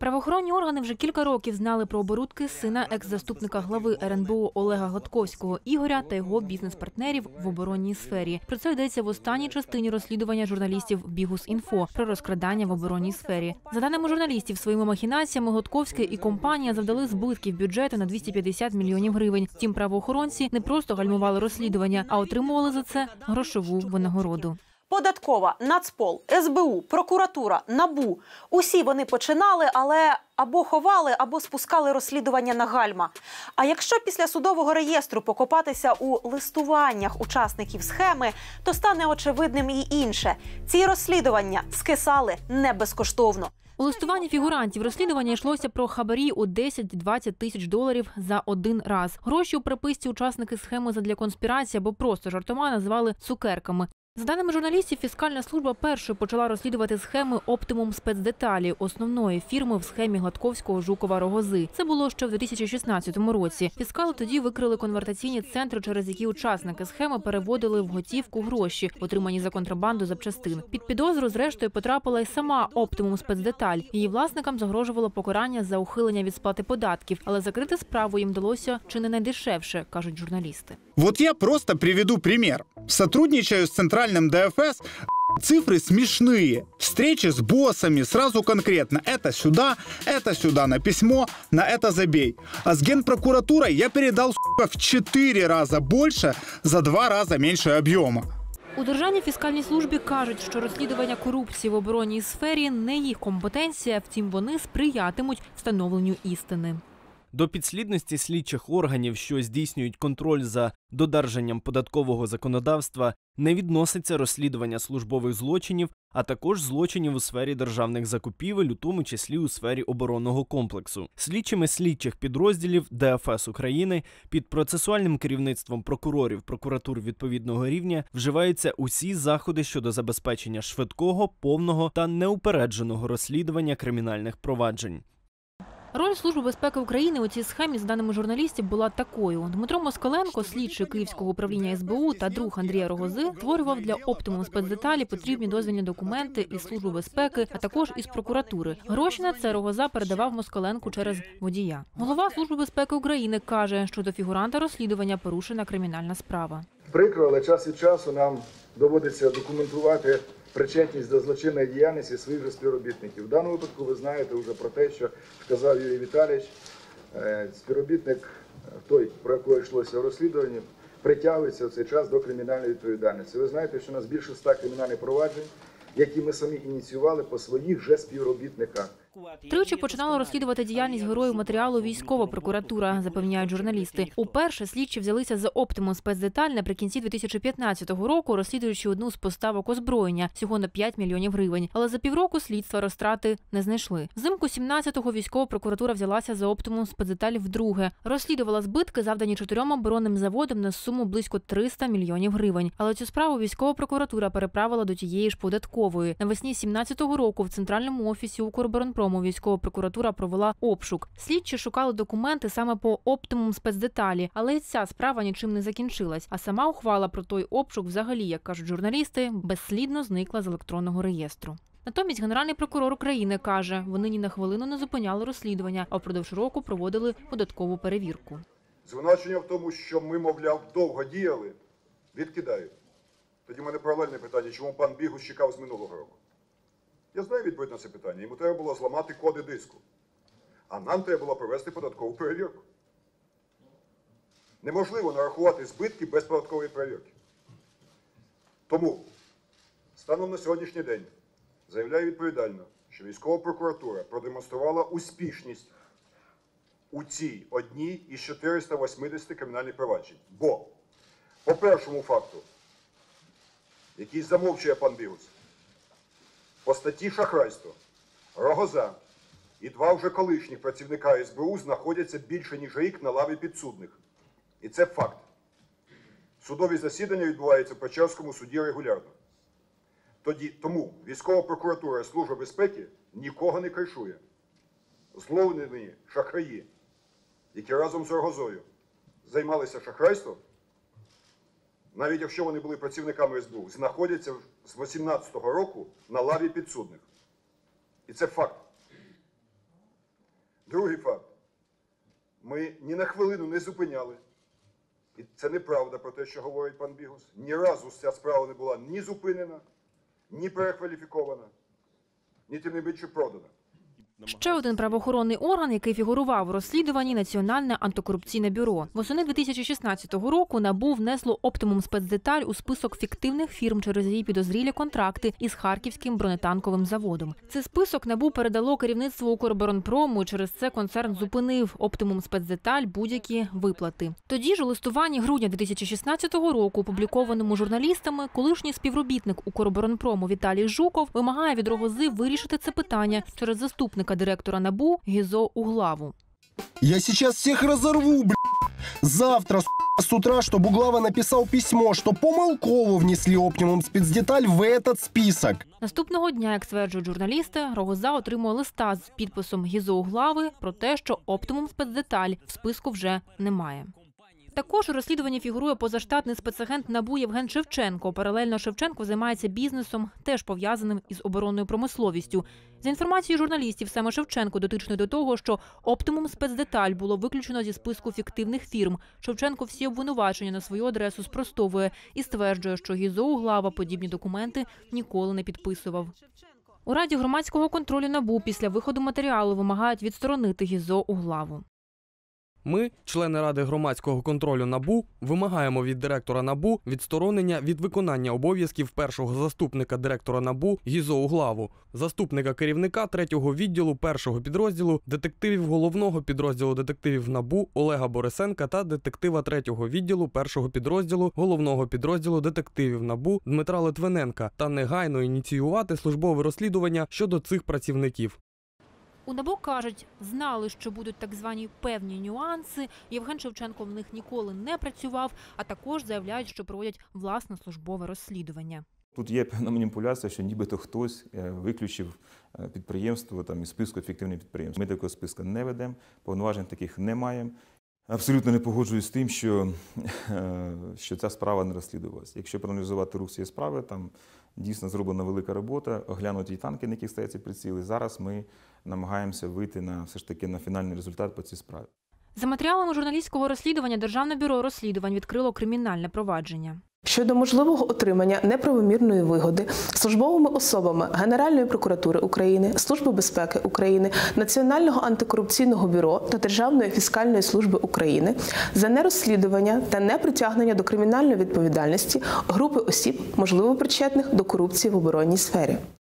Правоохоронні органи вже кілька років знали про оборудки сина екс-заступника глави РНБО Олега Гладковського Ігоря та його бізнес-партнерів в оборонній сфері. Про це йдеться в останній частині розслідування журналістів Бігус.Інфо про розкрадання в оборонній сфері. За даними журналістів, своїми махінаціями Гладковський і компанія завдали збитків бюджету на 250 мільйонів гривень. Втім, правоохоронці не просто гальмували розслідування, а отримували за це грошову винагороду. Податкова, Нацпол, СБУ, прокуратура, НАБУ – усі вони починали, але або ховали, або спускали розслідування на гальма. А якщо після судового реєстру покопатися у листуваннях учасників схеми, то стане очевидним і інше. Ці розслідування скисали не безкоштовно. У листуванні фігурантів розслідування йшлося про хабарі у 10-20 тисяч доларів за один раз. Гроші у приписці учасники схеми задля конспірації або просто жартома називали цукерками. За даними журналістів, фіскальна служба першою почала розслідувати схеми Оптимум спецдеталі основної фірми в схемі Гладковського Жукова Рогози. Це було ще в 2016 році. Фіскали тоді викрили конвертаційні центри, через які учасники схеми переводили в готівку гроші, отримані за контрабанду запчастин. Під підозру, зрештою, потрапила й сама Оптимум спецдеталь. Її власникам загрожувало покарання за ухилення від сплати податків, але закрити справу їм вдалося чи не найдешевше, кажуть журналісти. Вот я просто приведу пример. Сотрудничаю с центральным ДФС, цифры смешные. Встречи с боссами сразу конкретно. Это сюда, это сюда на письмо, на это забей. А с генпрокуратурой я передал сука, в 4 раза больше за 2 раза меньше объема. У Державній фіскальній службі кажуть, що розслідування корупції в оборонній сфері не їх компетенція, втім вони сприятимуть встановленню істини. До підслідності слідчих органів, що здійснюють контроль за додержанням податкового законодавства, не відноситься розслідування службових злочинів, а також злочинів у сфері державних закупівель, у тому числі у сфері оборонного комплексу. Слідчими слідчих підрозділів ДФС України під процесуальним керівництвом прокурорів прокуратур відповідного рівня вживаються усі заходи щодо забезпечення швидкого, повного та неупередженого розслідування кримінальних проваджень. Роль Служби безпеки України у цій схемі, за даними журналістів, була такою: Дмитро Москаленко, слідчий Київського управління СБУ та друг Андрія Рогози, створював для оптимум спецдеталі потрібні дозвільні документи із служби безпеки, а також із прокуратури. Гроші на це Рогоза передавав Москаленку через водія. Голова Служби безпеки України каже, що до фігуранта розслідування порушена кримінальна справа. Прикро, але час від часу нам доводиться документувати причетність до злочинної діяльності своїх же співробітників. В даному випадку ви знаєте вже про те, що сказав Юрій Віталійович, е, співробітник, е, той, про якого йшлося в розслідуванні, притягується в цей час до кримінальної відповідальності. Ви знаєте, що у нас більше ста кримінальних проваджень, які ми самі ініціювали по своїх же співробітниках. Тричі починала розслідувати діяльність героїв матеріалу військова прокуратура, запевняють журналісти. Уперше слідчі взялися за оптимум спецдеталь наприкінці 2015 року, розслідуючи одну з поставок озброєння всього на 5 мільйонів гривень. Але за півроку слідства розтрати не знайшли. Взимку 17-го військова прокуратура взялася за оптимум спецдеталь вдруге. Розслідувала збитки, завдані чотирьом оборонним заводам на суму близько 300 мільйонів гривень. Але цю справу військова прокуратура переправила до тієї ж податкової. Навесні 17-го року в центральному офісі Укроборонпрому військова прокуратура провела обшук. Слідчі шукали документи саме по оптимум спецдеталі, але і ця справа нічим не закінчилась. А сама ухвала про той обшук, взагалі, як кажуть журналісти, безслідно зникла з електронного реєстру. Натомість генеральний прокурор України каже, вони ні на хвилину не зупиняли розслідування, а впродовж року проводили податкову перевірку. Звинувачення в тому, що ми, мовляв, довго діяли, відкидають. Тоді в мене паралельне питання, чому пан Бігус чекав з минулого року? Я знаю відповідь на це питання. Йому треба було зламати коди диску. А нам треба було провести податкову перевірку. Неможливо нарахувати збитки без податкової перевірки. Тому станом на сьогоднішній день заявляю відповідально, що військова прокуратура продемонструвала успішність у цій одній із 480 кримінальних проваджень. Бо по першому факту, який замовчує пан Бігус, по статті шахрайство, Рогоза і два вже колишніх працівника СБУ знаходяться більше ніж рік на лаві підсудних. І це факт. Судові засідання відбуваються в Печерському суді регулярно. Тоді, тому військова прокуратура і Служба безпеки нікого не кришує. Зловлені шахраї, які разом з Рогозою займалися шахрайством, навіть якщо вони були працівниками СБУ, знаходяться з 18-го року на лаві підсудних. І це факт. Другий факт. Ми ні на хвилину не зупиняли. І це неправда про те, що говорить пан Бігус. Ні разу ця справа не була ні зупинена, ні перекваліфікована, ні тим не більше продана. Ще один правоохоронний орган, який фігурував у розслідуванні Національне антикорупційне бюро. Восени 2016 року НАБУ внесло оптимум спецдеталь у список фіктивних фірм через її підозрілі контракти із харківським бронетанковим заводом. Цей список НАБУ передало керівництву Укроборонпрому. і Через це концерн зупинив оптимум спецдеталь будь-які виплати. Тоді ж у листуванні грудня 2016 року, опублікованому журналістами, колишній співробітник Укроборонпрому Віталій Жуков вимагає від Рогози вирішити це питання через заступника директора НАБУ Гізо Углаву. Я сейчас всех разорву, бля. Завтра, с***, с утра, чтобы Углава написал письмо, что помылково внесли оптимум спецдеталь в этот список. Наступного дня, як стверджують журналісти, Рогоза отримує листа з підписом Гізо Углави про те, що оптимум спецдеталь в списку вже немає. Також у розслідуванні фігурує позаштатний спецагент НАБУ Євген Шевченко. Паралельно Шевченко займається бізнесом, теж пов'язаним із оборонною промисловістю. За інформацією журналістів, саме Шевченко дотичний до того, що оптимум спецдеталь було виключено зі списку фіктивних фірм. Шевченко всі обвинувачення на свою адресу спростовує і стверджує, що Гізо Углава подібні документи ніколи не підписував. У раді громадського контролю НАБУ після виходу матеріалу вимагають відсторонити Гізо Углаву. Ми, члени Ради громадського контролю НАБУ, вимагаємо від директора НАБУ відсторонення від виконання обов'язків першого заступника директора НАБУ Гізо Углаву, заступника керівника третього відділу першого підрозділу, детективів головного підрозділу детективів НАБУ Олега Борисенка та детектива третього відділу першого підрозділу головного підрозділу детективів НАБУ Дмитра Литвиненка та негайно ініціювати службове розслідування щодо цих працівників. У НАБУ кажуть, знали, що будуть так звані певні нюанси. Євген Шевченко в них ніколи не працював, а також заявляють, що проводять власне службове розслідування. Тут є певна маніпуляція, що нібито хтось е, виключив е, підприємство там, із списку ефективних підприємств. Ми такого списку не ведемо, повноважень таких не маємо. Абсолютно не погоджуюсь з тим, що, е, що ця справа не розслідувалася. Якщо проаналізувати рух цієї справи, там дійсно зроблена велика робота, оглянуті танки, на яких стоять ці приціли. Зараз ми намагаємося вийти на все ж таки на фінальний результат по цій справі. За матеріалами журналістського розслідування Державне бюро розслідувань відкрило кримінальне провадження. Щодо можливого отримання неправомірної вигоди службовими особами Генеральної прокуратури України, Служби безпеки України, Національного антикорупційного бюро та Державної фіскальної служби України за нерозслідування та непритягнення до кримінальної відповідальності групи осіб, можливо причетних до корупції в оборонній сфері.